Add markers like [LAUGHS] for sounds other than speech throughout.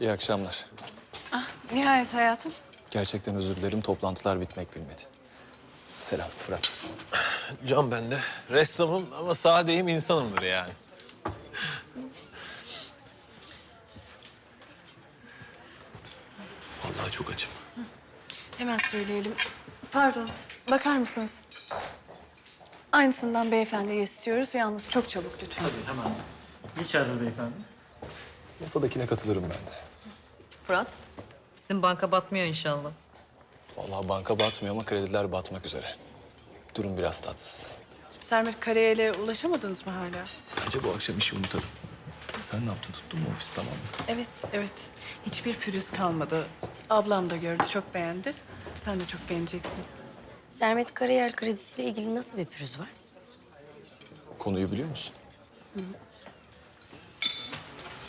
İyi akşamlar. Nihayet hayatım. Gerçekten özür dilerim. Toplantılar bitmek bilmedi. Selam Fırat. Can bende. Ressamım ama sadeyim insanımdır yani. Vallahi çok açım. Hemen söyleyelim. Pardon, bakar mısınız? Aynısından beyefendiye istiyoruz. Yalnız çok çabuk lütfen. İçeride beyefendi. Masadakine katılırım ben de. Fırat, sizin banka batmıyor inşallah. Vallahi banka batmıyor ama krediler batmak üzere. Durum biraz tatsız. Sermet Karayel'e ulaşamadınız mı hala? Bence bu akşam işi unutalım. Sen ne yaptın? Tuttun mu ofis tamam mı? Evet, evet. Hiçbir pürüz kalmadı. Ablam da gördü, çok beğendi. Sen de çok beğeneceksin. Sermet Karayel kredisiyle ilgili nasıl bir pürüz var? Konuyu biliyor musun?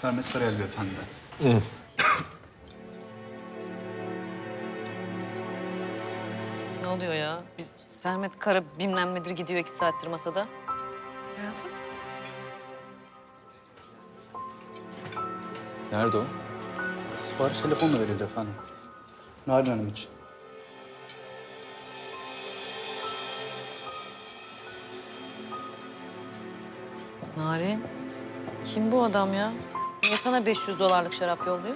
Sermet Karayel beyefendi. Ne oluyor ya? Biz Sermet Kara bilmem nedir gidiyor iki saattir masada. Hayatım? Nerede o? Sipariş telefonla verildi efendim. Nalan Hanım için. Narin, kim bu adam ya? Niye sana 500 dolarlık şarap yolluyor?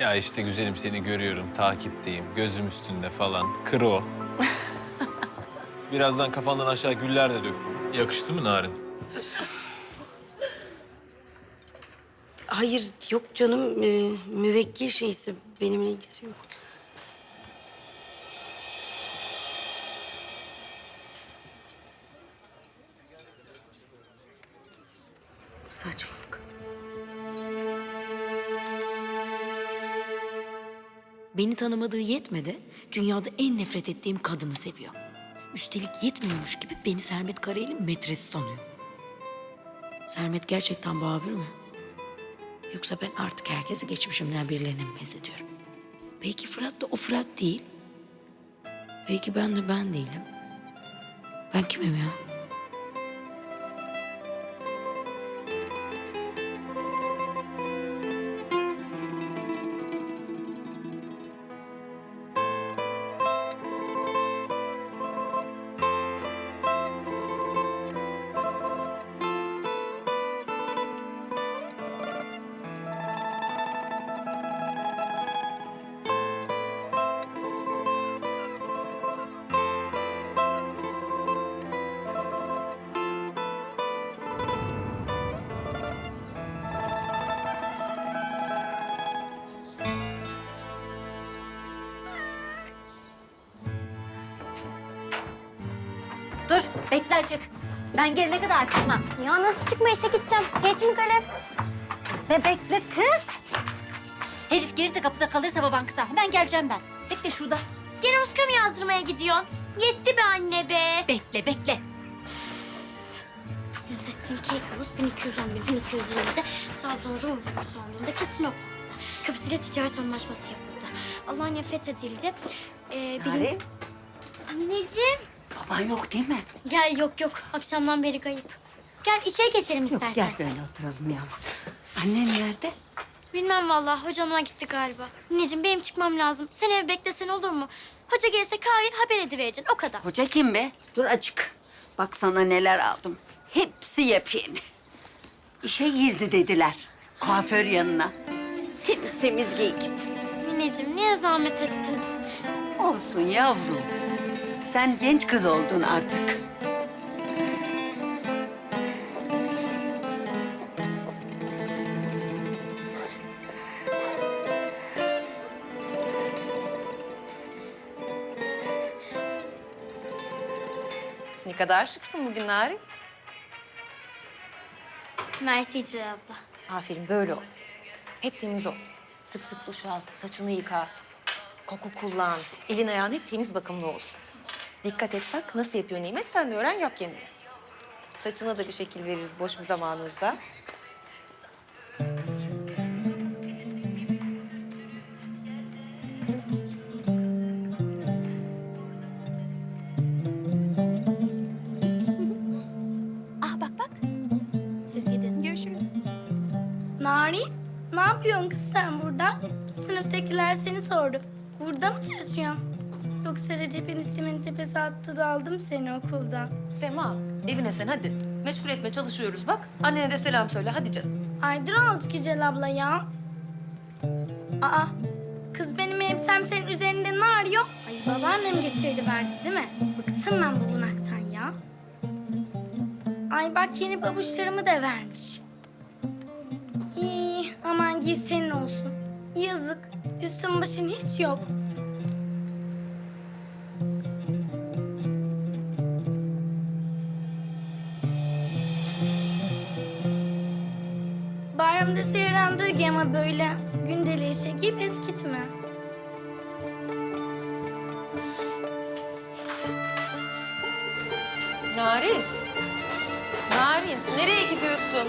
Ya işte güzelim seni görüyorum, takipteyim, gözüm üstünde falan. Kır o. [LAUGHS] Birazdan kafandan aşağı güller de döktüm. Yakıştı mı Narin? Hayır yok canım e, müvekkil şeysi benimle ilgisi yok. Saçmalık. Beni tanımadığı yetmedi, dünyada en nefret ettiğim kadını seviyor. Üstelik yetmiyormuş gibi beni Sermet Karayel'in metresi sanıyor. Sermet gerçekten Babür mü? Yoksa ben artık herkesi geçmişimden birilerine mi benzetiyorum? Belki Fırat da o Fırat değil. Belki ben de ben değilim. Ben kimim ya? Bekle açık. Ben gelene kadar çıkmam. Ya nasıl çıkma işe gideceğim? Geç mi kalem? Be bekle kız. Herif gelirse kapıda kalırsa baban kısa. Hemen geleceğim ben. Bekle şurada. Gene Oscar mı yazdırmaya gidiyorsun? Yetti be anne be. Bekle, bekle. İzzettin Keykuğuz 1211 1220'de Trabzon Rum Bursağı'ndaki Sinop'ta köprüsüyle ticaret anlaşması yapıldı. Alanya fethedildi. Ee, bilim... Anneciğim. Baban yok değil mi? Gel yok yok. Akşamdan beri kayıp. Gel içeri geçelim istersen. böyle oturalım ya. Annen nerede? Bilmem vallahi hocanıma gitti galiba. Anneciğim benim çıkmam lazım. Sen ev beklesen olur mu? Hoca gelirse kahve haber edivereceksin o kadar. Hoca kim be? Dur açık. Bak sana neler aldım. Hepsi yepyeni. İşe girdi dediler. Kuaför yanına. Temiz temiz giy git. Anneciğim niye zahmet ettin? Olsun yavrum. Sen genç kız oldun artık. Ne kadar şıksın bugün Narin. Mersi İcra abla. Aferin böyle ol. Hep temiz ol. Sık sık duş al, saçını yıka. Koku kullan. Elin ayağın hep temiz bakımlı olsun. Dikkat et bak nasıl yapıyor Nimet sen de öğren yap kendine. Saçına da bir şekil veririz boş bir zamanınızda. [LAUGHS] Ah bak bak. Siz gidin. Görüşürüz. Narin, Ne yapıyorsun kız sen burada? Sınıftakiler seni sordu. Burada mı çalışıyorsun? Yoksa Recep eniştemin tepesi attı da aldım seni okuldan. Sema, evine sen hadi. Meşgul etme çalışıyoruz bak. Annene de selam söyle hadi canım. Ay dur azıcık Yücel abla ya. Aa, kız benim elbisem senin üzerinde ne arıyor? Ay babaannem getirdi verdi değil mi? Bıktım ben bu bunaktan ya. Ay bak yeni babuşlarımı da vermiş. İyi, aman giy senin olsun. Yazık, üstün başın hiç yok. Seyrandığı ama böyle gündeli işe giyip eskitme. Narin. Narin, nereye gidiyorsun?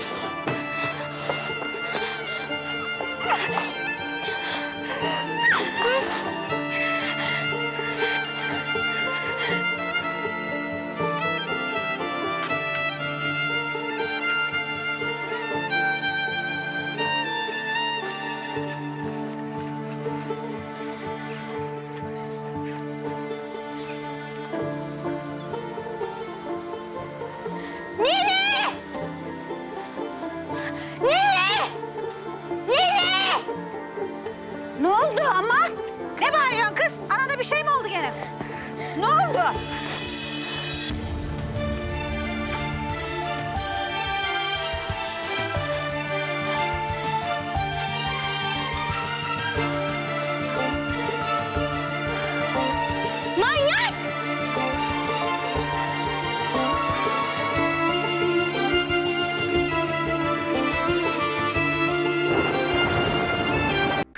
Ne oldu?